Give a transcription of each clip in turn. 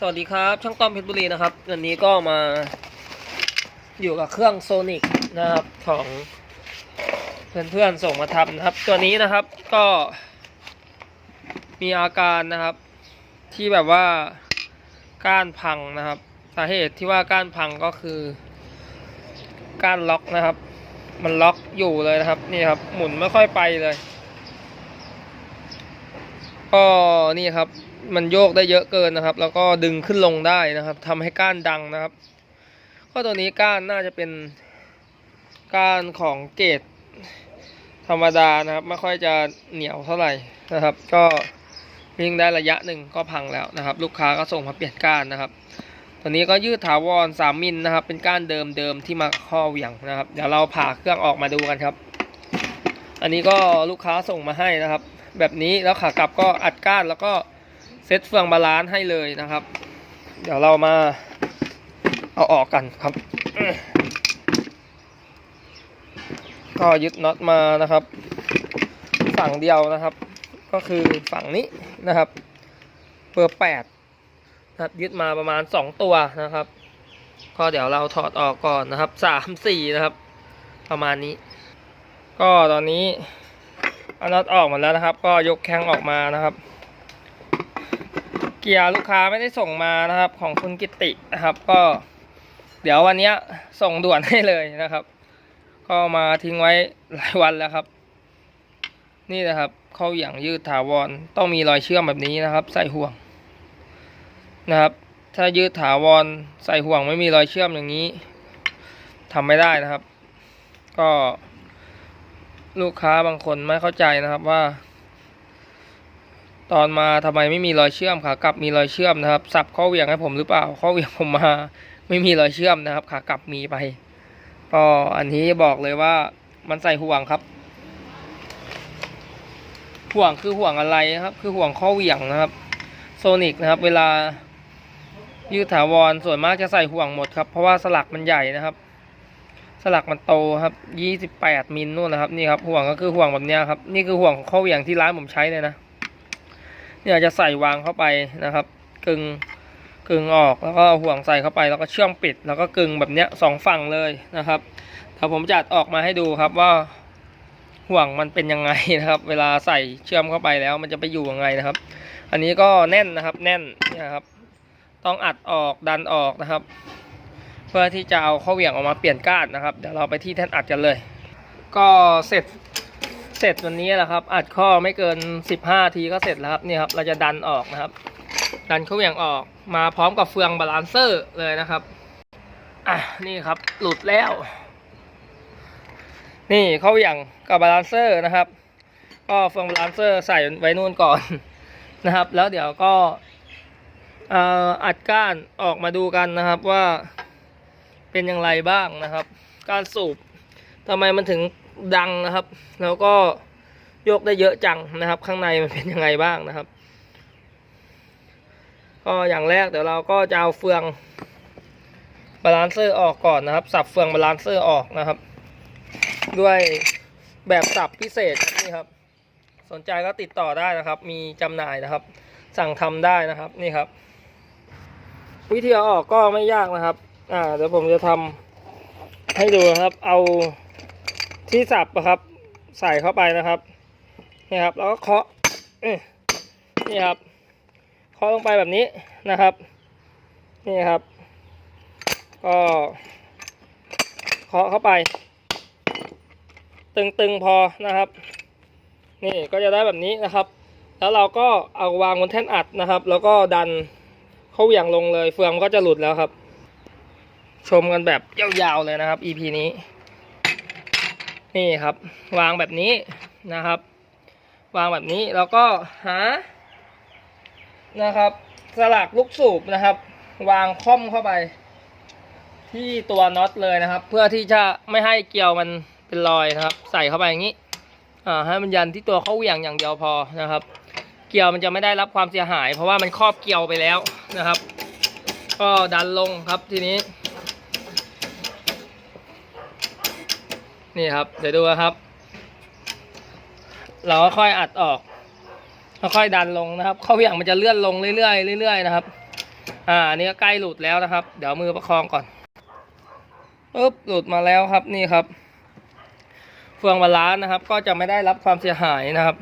สวัสดีครับ ช่างต้อมเพชรบุรีนะครับ วันนี้ก็มาอยู่กับเครื่องโซนิกนะครับของเพื่อนๆส่งมาทำนะครับ ตัวนี้นะครับก็มีอาการนะครับ ที่แบบว่าก้านพังนะครับ สาเหตุที่ว่าก้านพังก็คือ ก้านล็อกนะครับ มันล็อกอยู่เลยนะครับนี่ครับหมุนไม่ค่อยไปเลยก็นี่ครับ มันโยกได้เยอะเกินนะครับ แล้วก็ดึงขึ้นลงได้นะครับทำให้ก้านดังนะครับ ก็ตัวนี้ก้านน่าจะเป็นก้านของเกรดธรรมดานะครับ ไม่ค่อยจะเหนียวเท่าไหร่นะครับ ก็วิ่งได้ระยะหนึ่งก็พังแล้วนะครับ ลูกค้าก็ส่งมาเปลี่ยนก้านนะครับ ตัวนี้ก็ยืดถาวร3มิลนะครับ เป็นก้านเดิมเดิมที่มาข้อเหวี่ยงนะครับ เดี๋ยวเราผ่าเครื่องออกมาดูกันครับ อันนี้ก็ลูกค้าส่งมาให้นะครับ แบบนี้แล้วขากลับก็อัดก้านแล้วก็ เซตเฟืองบาลานซ์ให้เลยนะครับ เดี๋ยวเรามาเอาออกกันครับ ก็ยึดน็อตมานะครับ ฝั่งเดียวนะครับ ก็คือฝั่งนี้นะครับเบอร์แปดนะครับยึดมาประมาณสองตัวนะครับ ก็เดี๋ยวเราถอดออกก่อนนะครับสามสี่นะครับ ประมาณนี้ ก็ตอนนี้เอาน็อตออกหมดแล้วนะครับ ก็ยกแข้งออกมานะครับ เกียร์ลูกค้าไม่ได้ส่งมานะครับ ของคุณกิตินะครับ ก็ เดี๋ยววันนี้ส่งด่วนให้เลยนะครับ ก็มาทิ้งไว้หลายวันแล้วครับ นี่นะครับเข้าอย่างยืดถาวรต้องมีรอยเชื่อมแบบนี้นะครับ ใส่ห่วงนะครับ ถ้ายืดถาวรใส่ห่วงไม่มีรอยเชื่อมอย่างนี้ทำไม่ได้นะครับ ก็ ลูกค้าบางคนไม่เข้าใจนะครับว่า ตอนมาทำไมไม่มีรอยเชื่อมขากลับมีรอยเชื่อมนะครับ สับข้อเหวี่ยงให้ผมหรือเปล่า ข้อเหวี่ยงผมมา ไม่มีรอยเชื่อมนะครับ ขากลับมีไปก็อันนี้บอกเลยว่ามันใส่ห่วงครับ ห่วงคือห่วงอะไรนะครับ คือห่วงข้อเหวี่ยงนะครับโซนิกนะครับ เวลายืดถาวรส่วนมากจะใส่ห่วงหมดครับ เพราะว่าสลักมันใหญ่นะครับ สลักมันโตครับยี่สิบแปดมิลนู่นนะครับนี่ครับห่วงก็คือห่วงแบบนี้ครับ นี่คือห่วงของข้อเหวี่ยงที่ร้านผมใช้เลยนะ เนี่ยจะใส่วางเข้าไปนะครับ กึงกึงออกแล้วก็เอาห่วงใส่เข้าไปแล้วก็เชื่อมปิด แล้วก็กึงแบบเนี้ยสองฝั่งเลยนะครับเดี๋ยวผมจัดออกมาให้ดูครับว่าห่วงมันเป็นยังไงนะครับ เวลาใส่เชื่อมเข้าไปแล้วมันจะไปอยู่ยังไงนะครับ อันนี้ก็แน่นนะครับแน่นนี่ครับ ต้องอัดออกดันออกนะครับ เพื่อที่จะเอาข้อเหวี่ยงออกมาเปลี่ยนก้านนะครับ เดี๋ยวเราไปที่แท่นอัดกันเลย ก็เสร็จ เสร็จวันนี้แหละครับ อัดข้อไม่เกิน 15 ทีก็เสร็จแล้วครับนี่ครับ เราจะดันออกนะครับ ดันเข้าเหวี่ยงออกมาพร้อมกับเฟืองบาลานเซอร์เลยนะครับอะนี่ครับ หลุดแล้ว นี่เข้าเหวี่ยงกับบาลานเซอร์นะครับ ก็เฟืองบาลานเซอร์ใส่ไว้นู่นก่อนนะครับ แล้วเดี๋ยวก็อัดก้านออกมาดูกันนะครับว่าเป็นอย่างไรบ้างนะครับ การสูบทำไมมันถึง ดังนะครับ แล้วก็โยกได้เยอะจังนะครับ ข้างในมันเป็นยังไงบ้างนะครับ ก็อย่างแรกเดี๋ยวเราก็จะเอาเฟืองบาลานเซอร์ออกก่อนนะครับ สับเฟืองบาลานเซอร์ออกนะครับ ด้วยแบบสับพิเศษนี่ครับ สนใจก็ติดต่อได้นะครับ มีจำหน่ายนะครับ สั่งทำได้นะครับนี่ครับ วิธีเอาออกก็ไม่ยากนะครับ อ่าเดี๋ยวผมจะทำให้ดูนะครับ เอา ที่สับนะครับ ใส่เข้าไปนะครับนี่ครับแล้วก็เคาะนี่ครับเคาะลงไปแบบนี้นะครับ นี่ครับ ก็เคาะเข้าไป ตึงๆพอนะครับ นี่ก็จะได้แบบนี้นะครับ แล้วเราก็เอาวางบนแท่นอัดนะครับ แล้วก็ดันเข้าเหวี่ยงลงเลย เฟืองก็จะหลุดแล้วครับ ชมกันแบบยาวๆเลยนะครับ EP นี้ นี่ครับ วางแบบนี้นะครับ วางแบบนี้แล้วก็หานะครับ สลักลูกสูบนะครับ วางค่อมเข้าไป ที่ตัวน็อตเลยนะครับ เพื่อที่จะไม่ให้เกลียวมันเป็นรอยนะครับ ใส่เข้าไปอย่างนี้อ่าให้มันยันที่ตัวเข้าเหวี่ยงอย่างเดียวพอนะครับ เกลียวมันจะไม่ได้รับความเสียหาย เพราะว่ามันครอบเกลียวไปแล้วนะครับ ก็ดันลงครับทีนี้ นี่ครับ เดี๋ยวดูนะครับ เราก็ค่อยอัดออกค่อยดันลงนะครับเข้าเหวี่ยงมันจะเลื่อนลงเรื่อยๆเรื่อยๆนะครับ อ่าอันนี้ก็ใกล้หลุดแล้วนะครับ เดี๋ยวมือประคองก่อนปึ๊บหลุดมาแล้วครับนี่ครับเฟืองบาลานซ์นะครับ ก็จะไม่ได้รับความเสียหายนะครับ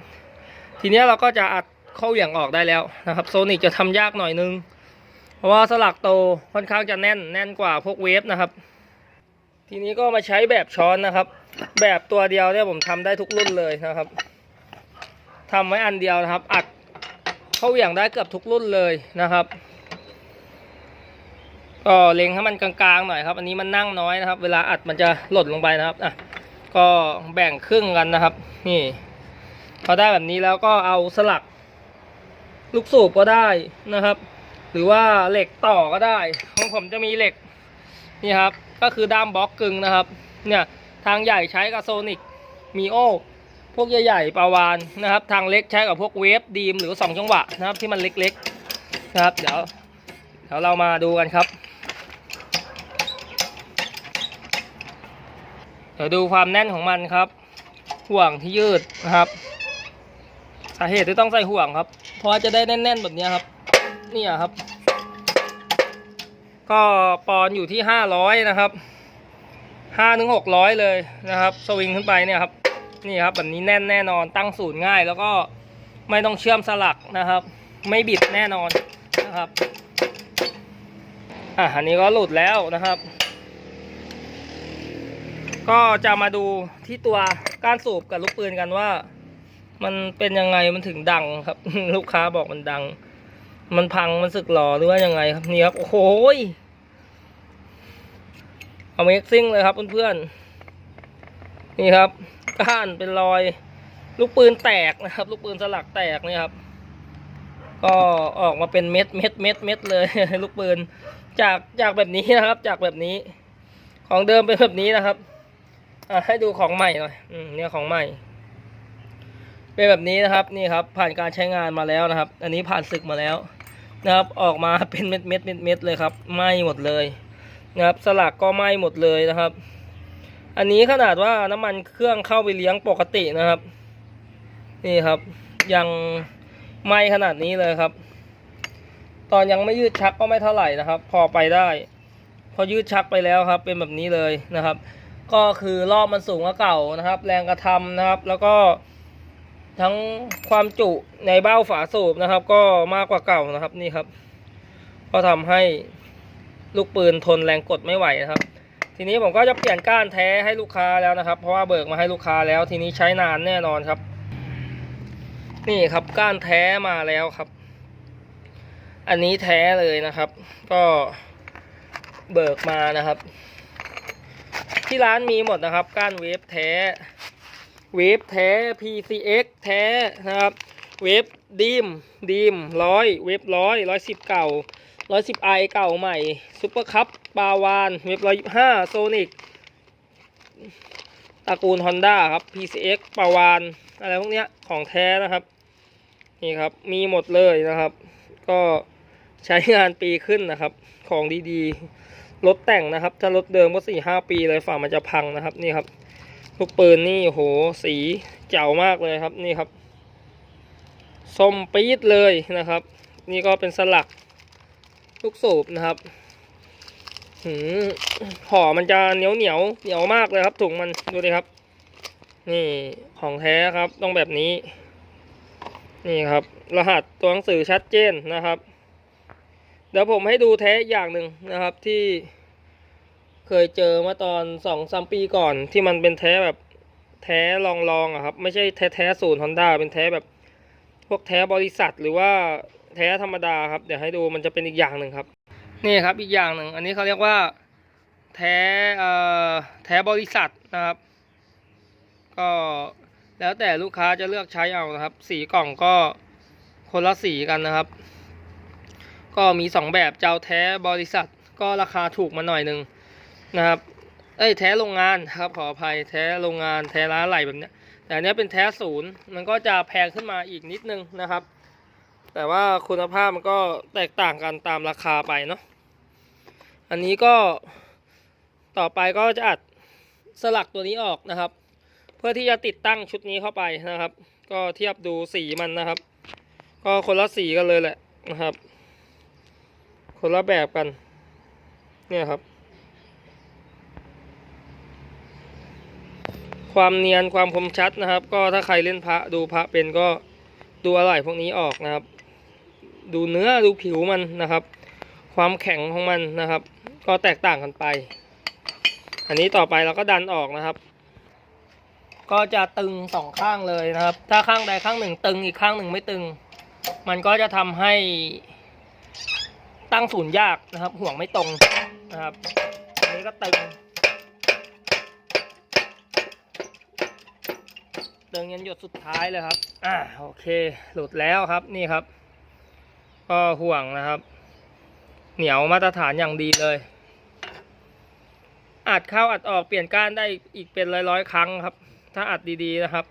ทีนี้เราก็จะอัดเข้าเหวี่ยงออกได้แล้วนะครับโซนิกจะทำยากหน่อยนึง เพราะว่าสลักโตค่อนข้างจะแน่นแน่นกว่าพวกเวฟนะครับ ทีนี้ก็มาใช้แบบช้อนนะครับ แบบตัวเดียวเนี่ยผมทำได้ทุกรุ่นเลยนะครับทำไว้อันเดียวนะครับ อัดเข้าเหวี่ยงได้เกือบทุกรุ่นเลยนะครับก็เล็งให้มันกลางๆหน่อยครับ อันนี้มันนั่งน้อยนะครับ เวลาอัดมันจะหล่นลงไปนะครับอะก็แบ่งครึ่งกันนะครับ นี่พอได้แบบนี้แล้วก็เอาสลัก ลูกสูบก็ได้นะครับ หรือว่าเหล็กต่อก็ได้ของผมจะมีเหล็กนี่ครับ ก็คือด้ามบล็อกกึ่งนะครับ เนี่ย ทางใหญ่ใช้กับโซนิกมีโอพวกใหญ่ๆปาวานนะครับ ทางเล็กใช้กับพวกเวฟดีมหรือสองจังหวะนะครับที่มันเล็กๆนะครับ เดี๋ยวเดี๋ยวเรามาดูกันครับ เดี๋ยวดูความแน่นของมันครับ ห่วงที่ยืดนะครับ สาเหตุที่ต้องใส่ห่วงครับ เพราะจะได้แน่นๆแบบนี้ครับเนี่ยครับ ก็ปอนอยู่ที่ห้าร้อยนะครับ ห้าถึงหกร้อยเลยนะครับ สวิงขึ้นไปเนี่ยครับ นี่ครับแบบนี้แน่นแน่นอนตั้งศูนย์ง่าย แล้วก็ไม่ต้องเชื่อมสลักนะครับ ไม่บิดแน่นอนนะครับอะอันนี้ก็หลุดแล้วนะครับ ก็จะมาดูที่ตัวก้านสูบกับลูกปืนกันว่า มันเป็นยังไงมันถึงดังครับ ลูกค้าบอกมันดัง มันพังมันสึกหรอหรือว่ายังไงครับนี่ครับโอ้โห Amazing เลยครับเพื่อนๆ นี่ครับก้านเป็นรอย ลูกปืนแตกนะครับ ลูกปืนสลักแตกนี่ครับ ก็ออกมาเป็นเม็ดเม็ดเม็ดเม็ดเลย ลูกปืนจากจากแบบนี้นะครับ จากแบบนี้ ของเดิมเป็นแบบนี้นะครับอะให้ดูของใหม่หน่อยอืมเนี่ยของใหม่ เป็นแบบนี้นะครับนี่ครับ ผ่านการใช้งานมาแล้วนะครับ อันนี้ผ่านศึกมาแล้วนะครับ ออกมาเป็นเม็ดเม็ดเม็ดเม็ดเลยครับไหม้หมดเลย นะครับสลักก็ไหม้หมดเลยนะครับ อันนี้ขนาดว่าน้ำมันเครื่องเข้าไปเลี้ยงปกตินะครับ นี่ครับ ยังไหม้ขนาดนี้เลยครับ ตอนยังไม่ยืดชักก็ไม่เท่าไหร่นะครับ พอไปได้ พอยืดชักไปแล้วครับ เป็นแบบนี้เลยนะครับ ก็คือรอบมันสูงกว่าเก่านะครับ แรงกระทำนะครับ แล้วก็ทั้งความจุในเบ้าฝาสูบนะครับ ก็มากกว่าเก่านะครับนี่ครับ ก็ทำให้ ลูกปืนทนแรงกดไม่ไหวนะครับ ทีนี้ผมก็จะเปลี่ยนก้านแท้ให้ลูกค้าแล้วนะครับ เพราะว่าเบิกมาให้ลูกค้าแล้ว ทีนี้ใช้นานแน่นอนครับ นี่ครับก้านแท้มาแล้วครับ อันนี้แท้เลยนะครับ ก็เบิกมานะครับ ที่ร้านมีหมดนะครับก้านเวฟแท้เวฟแท้ PCX แท้นะครับ เวฟดีมดีมร้อยเวฟร้อยร้อยสิบเก่า ร้อยสิบไอเก่าใหม่ซุปเปอร์คัพปาวานเวฟร้อยห้าโซนิกตระกูล Honda ครับ PCX ปาวานอะไรพวกเนี้ยของแท้นะครับ นี่ครับ มีหมดเลยนะครับ ก็ใช้งานปีขึ้นนะครับ ของดีๆ รถแต่งนะครับ ถ้ารถเดิมก็สี่ห้าปีเลยฝั่งมันจะพังนะครับนี่ครับลูกปืนนี่โหสีเจ๋วมากเลยครับนี่ครับส้มปี๊ดเลยนะครับ นี่ก็เป็นสลัก ลูกสูบนะครับหืมห่อมันจะเหนียวเหนียวเหนียวมากเลยครับถุงมันดูดิครับ นี่ของแท้ครับต้องแบบนี้ นี่ครับ รหัสตัวหนังสือชัดเจนนะครับ เดี๋ยวผมให้ดูแท้อย่างหนึ่งนะครับที่เคยเจอมื่อตอนสองสามปีก่อนที่มันเป็นแท้แบบแท้ลองลองอะครับ ไม่ใช่แท้แท้ศูนย์ฮอนด้าเป็นแท้แบบ พวกแท้บริษัทหรือว่า แท้ธรรมดาครับ เดี๋ยวให้ดูมันจะเป็นอีกอย่างหนึ่งครับ นี่ครับอีกอย่างหนึ่ง อันนี้เขาเรียกว่าแท้เอ่อแท้บริษัทนะครับ ก็แล้วแต่ลูกค้าจะเลือกใช้เอานะครับ สีกล่องก็คนละสีกันนะครับ ก็มีสองแบบเจ้าแท้บริษัท ก็ราคาถูกมาหน่อยหนึ่งนะครับเอ้ยแท้โรงงานครับขออภัยแท้โรงงานแท้ร้านไหลแบบเนี้ยแต่อันเนี้ยเป็นแท้ศูนย์มันก็จะแพงขึ้นมาอีกนิดนึงนะครับ แต่ว่าคุณภาพมันก็แตกต่างกันตามราคาไปเนาะ อันนี้ก็ต่อไปก็จะอัดสลักตัวนี้ออกนะครับ เพื่อที่จะติดตั้งชุดนี้เข้าไปนะครับ ก็เทียบดูสีมันนะครับ ก็คนละสีกันเลยแหละนะครับ คนละแบบกัน เนี่ยครับ ความเนียนความคมชัดนะครับ ก็ถ้าใครเล่นพระดูพระเป็นก็ดูอะไหล่พวกนี้ออกนะครับ ดูเนื้อดูผิวมันนะครับ ความแข็งของมันนะครับ ก็แตกต่างกันไป อันนี้ต่อไปเราก็ดันออกนะครับ ก็จะตึงสองข้างเลยนะครับ ถ้าข้างใดข้างหนึ่งตึงอีกข้างหนึ่งไม่ตึง มันก็จะทำให้ตั้งศูนย์ยากนะครับ ห่วงไม่ตรงนะครับ อันนี้ก็ตึงตึงยันหยดสุดท้ายเลยครับ อ่า โอเค หลุดแล้วครับ นี่ครับ ก็ห่วงนะครับ เหนียวมาตรฐานอย่างดีเลย อัดเข้าอัดออกเปลี่ยนก้านได้อีกเป็นร้อยๆครั้งครับ ถ้าอัดดีๆนะครับ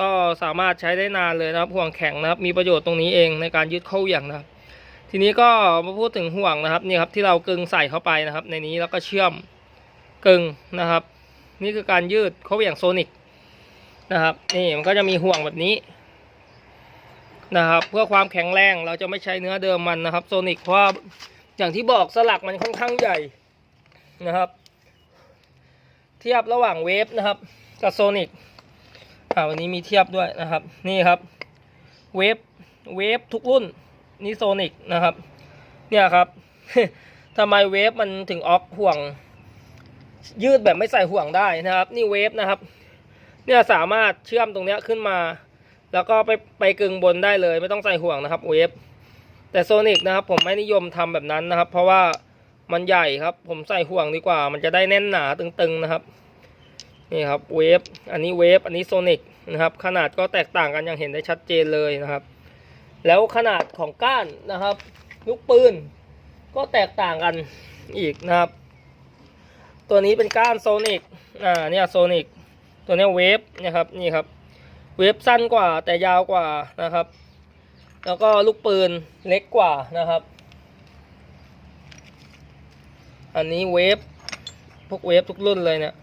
ก็สามารถใช้ได้นานเลยนะครับ ห่วงแข็งนะครับ มีประโยชน์ตรงนี้เองในการยึดเข้าอย่างนะครับ ทีนี้ก็มาพูดถึงห่วงนะครับนี่ครับที่เรากึงใส่เข้าไปนะครับ ในนี้แล้วก็เชื่อมกึงนะครับ นี่คือการยืดเข้าอย่างโซนิกนะครับ นี่มันก็จะมีห่วงแบบนี้ นะครับ เพื่อความแข็งแรงเราจะไม่ใช้เนื้อเดิมมันนะครับโซนิกเพราะอย่างที่บอกสลักมันค่อนข้างใหญ่นะครับ เทียบระหว่างเวฟนะครับกับโซนิกอ่าวันนี้มีเทียบด้วยนะครับ นี่ครับเวฟเวฟทุกรุ่นนี่โซนิกนะครับ เนี่ยครับทำไมเวฟมันถึงออกห่วง ยืดแบบไม่ใส่ห่วงได้นะครับ นี่เวฟนะครับ เนี่ยสามารถเชื่อมตรงเนี้ยขึ้นมา แล้วก็ไปไปกึ่งบนได้เลยไม่ต้องใส่ห่วงนะครับเวฟแต่โซนิกนะครับผมไม่นิยมทำแบบนั้นนะครับ เพราะว่ามันใหญ่ครับ ผมใส่ห่วงดีกว่า มันจะได้แน่นหนาตึงๆนะครับนี่ครับเวฟอันนี้เวฟอันนี้โซนิกนะครับ ขนาดก็แตกต่างกันอย่างเห็นได้ชัดเจนเลยนะครับ แล้วขนาดของก้านนะครับลูกปืนก็แตกต่างกันอีกนะครับ ตัวนี้เป็นก้านโซนิกอ่าเนี่ยโซนิกตัวนี้เวฟนะครับนี่ครับ เวฟสั้นกว่าแต่ยาวกว่านะครับ แล้วก็ลูกปืนเล็กกว่านะครับ อันนี้เวฟพวกเวฟทุกรุ่นเลยเนี่ย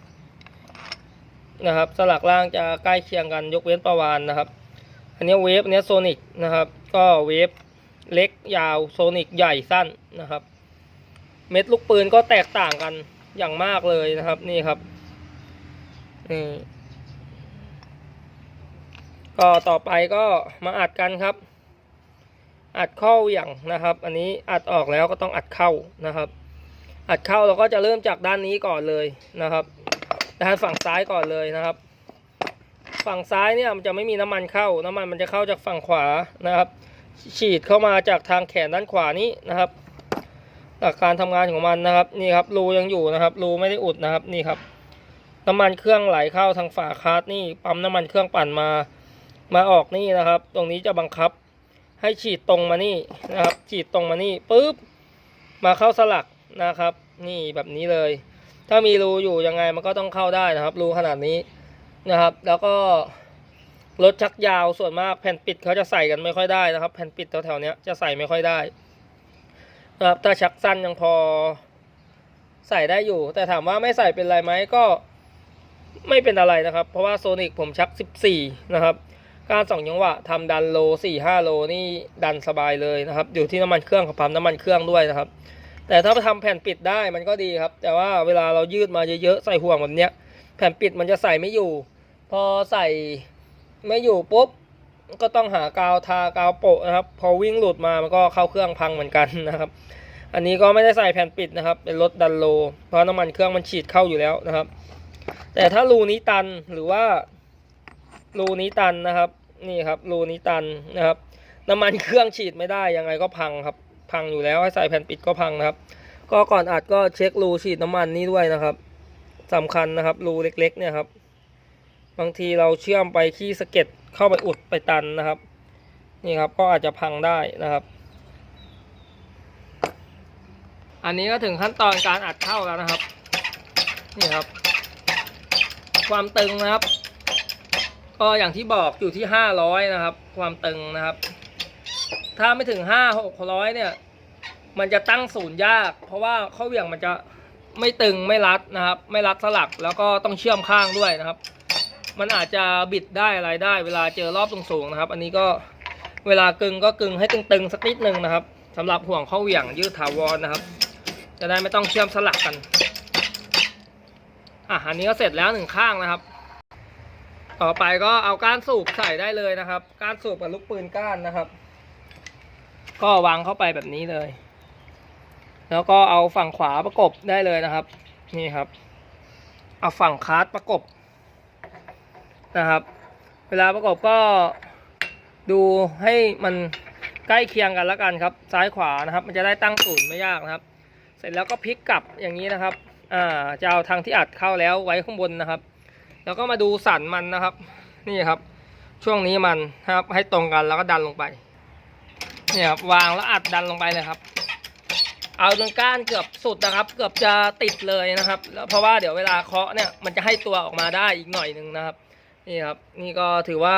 นะครับ สลักล่างจะใกล้เคียงกันยกเว้นประวานนะครับ อันนี้เวฟอันนี้โซนิกนะครับ ก็เวฟเล็กยาวโซนิกใหญ่สั้นนะครับ เม็ดลูกปืนก็แตกต่างกันอย่างมากเลยนะครับนี่ครับนี่ ก็ต่อไปก็มาอัดกันครับ อัดเข้าอย่างนะครับ อันนี้อัดออกแล้วก็ต้องอัดเข้านะครับ อัดเข้าเราก็จะเริ่มจากด้านนี้ก่อนเลยนะครับด้านฝั่งซ้ายก่อนเลยนะครับ ฝั่งซ้ายเนี่ยมันจะไม่มีน้ำมันเข้า น้ำมันมันจะเข้าจากฝั่งขวานะครับ ฉีดเข้ามาจากทางแขนด้านขวานี้นะครับหลักการทำงานของมันนะครับนี่ครับรูยังอยู่นะครับรูไม่ได้อุดนะครับนี่ครับ น้ำมันเครื่องไหลเข้าทางฝาคาร์ดนี่ปั๊มน้ำมันเครื่องปั่นมา มาออกนี่นะครับ ตรงนี้จะบังคับ ให้ฉีดตรงมานี่นะครับ ฉีดตรงมานี่ปุ๊บมาเข้าสลักนะครับ นี่แบบนี้เลย ถ้ามีรูอยู่ยังไงมันก็ต้องเข้าได้นะครับ รูขนาดนี้นะครับ แล้วก็รถชักยาวส่วนมากแผ่นปิดเขาจะใส่กันไม่ค่อยได้นะครับ แผ่นปิดแถวๆนี้จะใส่ไม่ค่อยได้นะครับถ้าชักสั้นยังพอใส่ได้อยู่ แต่ถามว่าไม่ใส่เป็นไรไหมก็ไม่เป็นอะไรนะครับ เพราะว่าโซนิกผมชัก 14 นะครับ การสองจังหวะทำดันโลสี่ห้าโลนี่ดันสบายเลยนะครับ อยู่ที่น้ำมันเครื่องกับปั๊มน้ำมันเครื่องด้วยนะครับ แต่ถ้าไปทำแผ่นปิดได้มันก็ดีครับ แต่ว่าเวลาเรายืดมาเยอะๆใส่ห่วงแบบเนี้ย แผ่นปิดมันจะใส่ไม่อยู่ พอใส่ไม่อยู่ปุ๊บก็ต้องหากาวทากาวโปะนะครับ พอวิ่งหลุดมามันก็เข้าเครื่องพังเหมือนกันนะครับ อันนี้ก็ไม่ได้ใส่แผ่นปิดนะครับ เป็นรถดันโล เพราะน้ำมันเครื่องมันฉีดเข้าอยู่แล้วนะครับ แต่ถ้ารูนี้ตันหรือว่ารูนี้ตันนะครับ นี่ครับรูนี้ตันนะครับ น้ำมันเครื่องฉีดไม่ได้ยังไงก็พังครับ พังอยู่แล้วให้ใส่แผ่นปิดก็พังนะครับ ก็ก่อนอัดก็เช็ครูฉีดน้ำมันนี่ด้วยนะครับสำคัญนะครับรูเล็ก ๆ เนี่ยครับ บางทีเราเชื่อมไปขี้สะเก็ดเข้าไปอุดไปตันนะครับ นี่ครับก็อาจจะพังได้นะครับ อันนี้ก็ถึงขั้นตอนการอัดเข้าแล้วนะครับ นี่ครับ ความตึงนะครับ ก็อย่างที่บอกอยู่ที่ห้าร้อยนะครับ ความตึงนะครับ ถ้าไม่ถึงห้าหกร้อยเนี่ย มันจะตั้งศูนย์ยาก เพราะว่าข้อเหวี่ยงมันจะไม่ตึงไม่รัดนะครับ ไม่รัดสลักแล้วก็ต้องเชื่อมข้างด้วยนะครับ มันอาจจะบิดได้อะไรได้ เวลาเจอรอบสูงๆนะครับ อันนี้ก็เวลากึงก็กึงให้ตึงๆสักนิดหนึ่งนะครับสำหรับห่วงข้อเหวี่ยงยืดถาวรนะครับ จะได้ไม่ต้องเชื่อมสลักกันอะอันนี้ก็เสร็จแล้วหนึ่งข้างนะครับ ต่อไปก็เอาก้านสูบใส่ได้เลยนะครับ ก้านสูบกับลูกปืนก้านนะครับ ก็วางเข้าไปแบบนี้เลย แล้วก็เอาฝั่งขวาประกบได้เลยนะครับ นี่ครับ เอาฝั่งคาร์ดประกบนะครับ เวลาประกบก็ดูให้มันใกล้เคียงกันแล้วกันครับ ซ้ายขวานะครับ มันจะได้ตั้งศูนย์ไม่ยากนะครับ เสร็จแล้วก็พลิกกลับอย่างนี้นะครับ อ่าจะเอาทางที่อัดเข้าแล้วไว้ข้างบนนะครับ แล้วก็มาดูสันมันนะครับ นี่ครับ ช่วงนี้มันนะครับ ให้ตรงกันแล้วก็ดันลงไปเนี่ยครับวางแล้วอัดดันลงไปเลยครับ เอาจนก้านเกือบสุดนะครับ เกือบจะติดเลยนะครับ แล้วเพราะว่าเดี๋ยวเวลาเคาะเนี่ยมันจะให้ตัวออกมาได้อีกหน่อยหนึ่งนะครับ นี่ครับ นี่ก็ถือว่า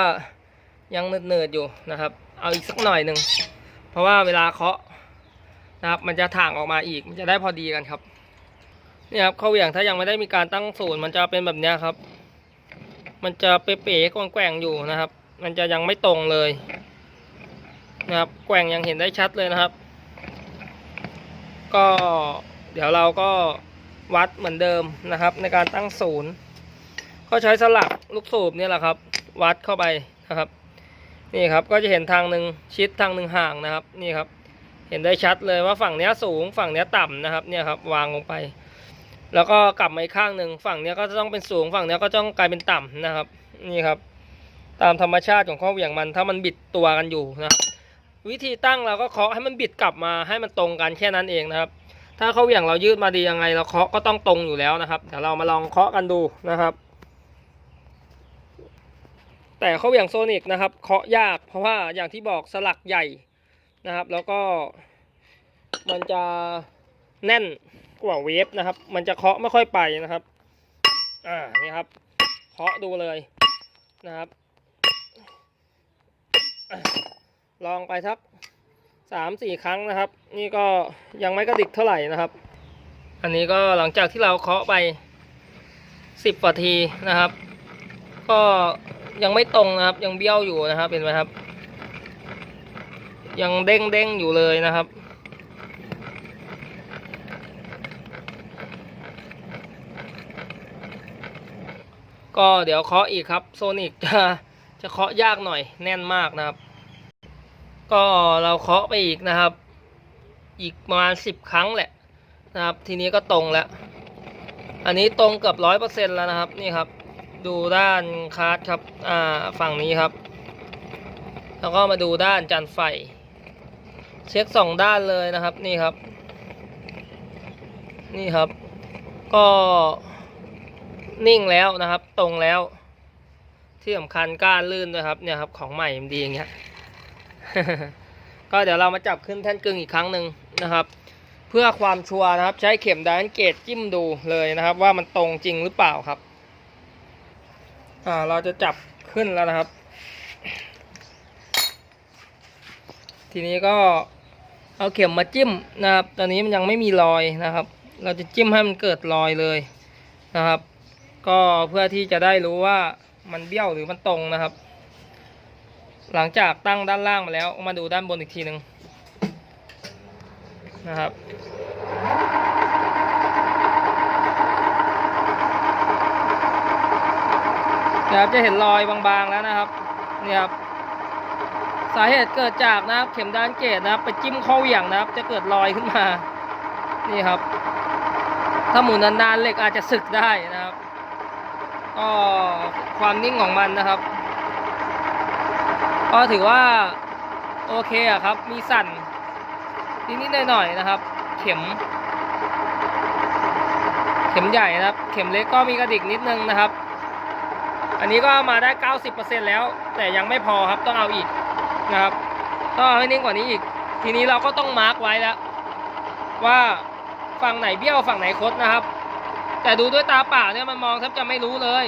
ยังเนืดๆอยู่นะครับ เอาอีกสักหน่อยหนึ่งเพราะว่าเวลาเคาะนะครับ มันจะถ่างออกมาอีก มันจะได้พอดีกันครับนี่ครับเข้าเหวี่ยงถ้ายังไม่ได้มีการตั้งศูนย์มันจะเป็นแบบนี้ครับ มันจะเป๋ๆแกว่งๆอยู่นะครับ มันจะยังไม่ตรงเลยนะครับแกว่งยังเห็นได้ชัดเลยนะครับ ก็เดี๋ยวเราก็วัดเหมือนเดิมนะครับ ในการตั้งศูนย์ก็ใช้สลักลูกสูบเนี่ยแหละครับ วัดเข้าไปนะครับ นี่ครับก็จะเห็นทางหนึ่งชิดทางหนึ่งห่างนะครับ นี่ครับ เห็นได้ชัดเลยว่าฝั่งนี้สูงฝั่งนี้ต่ำนะครับ เนี่ยครับ วางลงไป แล้วก็กลับมาอีกข้างหนึ่งฝั่งนี้ก็จะต้องเป็นสูงฝั่งนี้ก็ต้องกลายเป็นต่ำนะครับ นี่ครับ ตามธรรมชาติของข้อเหวี่ยงมันถ้ามันบิดตัวกันอยู่นะวิธีตั้งเราก็เคาะให้มันบิดกลับมาให้มันตรงกันแค่นั้นเองนะครับ ถ้าข้อเหวี่ยงเรายืดมาดียังไงเราเคาะก็ต้องตรงอยู่แล้วนะครับเดี๋ยวเรามาลองเคาะกันดูนะครับ แต่ข้อเหวี่ยงโซนิกนะครับเคาะยากเพราะว่าอย่างที่บอกสลักใหญ่นะครับ แล้วก็มันจะแน่น กว่าเวฟนะครับ มันจะเคาะไม่ค่อยไปนะครับ อ่า นี่ครับ เคาะดูเลยนะครับอลองไปสักสามสี่ครั้งนะครับ นี่ก็ยังไม่กระดิกเท่าไหร่นะครับ อันนี้ก็หลังจากที่เราเคาะไปสิบนาทีนะครับ ก็ยังไม่ตรงนะครับ ยังเบี้ยวอยู่นะครับ เห็นไหมครับ ยังเด้งเด้งอยู่เลยนะครับ ก็เดี๋ยวเคาะอีกครับโซนิกจะจะเคาะยากหน่อยแน่นมากนะครับ ก็เราเคาะไปอีกนะครับ อีกประมาณสิบครั้งแหละนะครับ ทีนี้ก็ตรงแล้ว อันนี้ตรงเกือบร้อยเปอร์เซ็นแล้วนะครับนี่ครับ ดูด้านคาร์ดครับอ่าฝั่งนี้ครับ แล้วก็มาดูด้านจานไฟ เช็คสองด้านเลยนะครับนี่ครับ นี่ครับ ก็ นิ่งแล้วนะครับ ตรงแล้ว ที่สำคัญก้านลื่นด้วยครับ เนี่ยครับของใหม่มันดีอย่างเงี้ย ก็เดี๋ยวเรามาจับขึ้นแท่นกึ่งอีกครั้งหนึ่งนะครับ เพื่อความชัวร์นะครับ ใช้เข็มดันเกตจิ้มดูเลยนะครับ ว่ามันตรงจริงหรือเปล่าครับ อ่าเราจะจับขึ้นแล้วนะครับ ทีนี้ก็เอาเข็มมาจิ้มนะครับ ตอนนี้มันยังไม่มีรอยนะครับ เราจะจิ้มให้มันเกิดรอยเลยนะครับ ก็เพื่อที่จะได้รู้ว่ามันเบี้ยวหรือมันตรงนะครับ หลังจากตั้งด้านล่างมาแล้ว มาดูด้านบนอีกทีหนึ่งนะครับ นะครับจะเห็นรอยบางๆแล้วนะครับเนี่ยครับสาเหตุเกิดจากนะครับเข็มด้านเกตนะครับ ไปจิ้มเข้อเหวี่ยงนะครับ จะเกิดรอยขึ้นมา นี่ครับ ถ้าหมุนนานๆเหล็กอาจจะสึกได้นะครับ ก็ความนิ่งของมันนะครับ ก็ถือว่าโอเคอะครับ มีสั่นนิดๆหน่อยๆนะครับ เข็ม เข็มใหญ่นะครับ เข็มเล็กก็มีกระดิกนิดนึงนะครับ อันนี้ก็มาได้ 90%แล้ว แต่ยังไม่พอครับต้องเอาอีกนะครับต้องเอาให้นิ่งกว่านี้อีก ทีนี้เราก็ต้องมาร์กไว้แล้ว ว่าฝั่งไหนเบี้ยวฝั่งไหนคดนะครับ แต่ดูด้วยตาเปล่าเนี่ยมันมองแทบจะไม่รู้เลย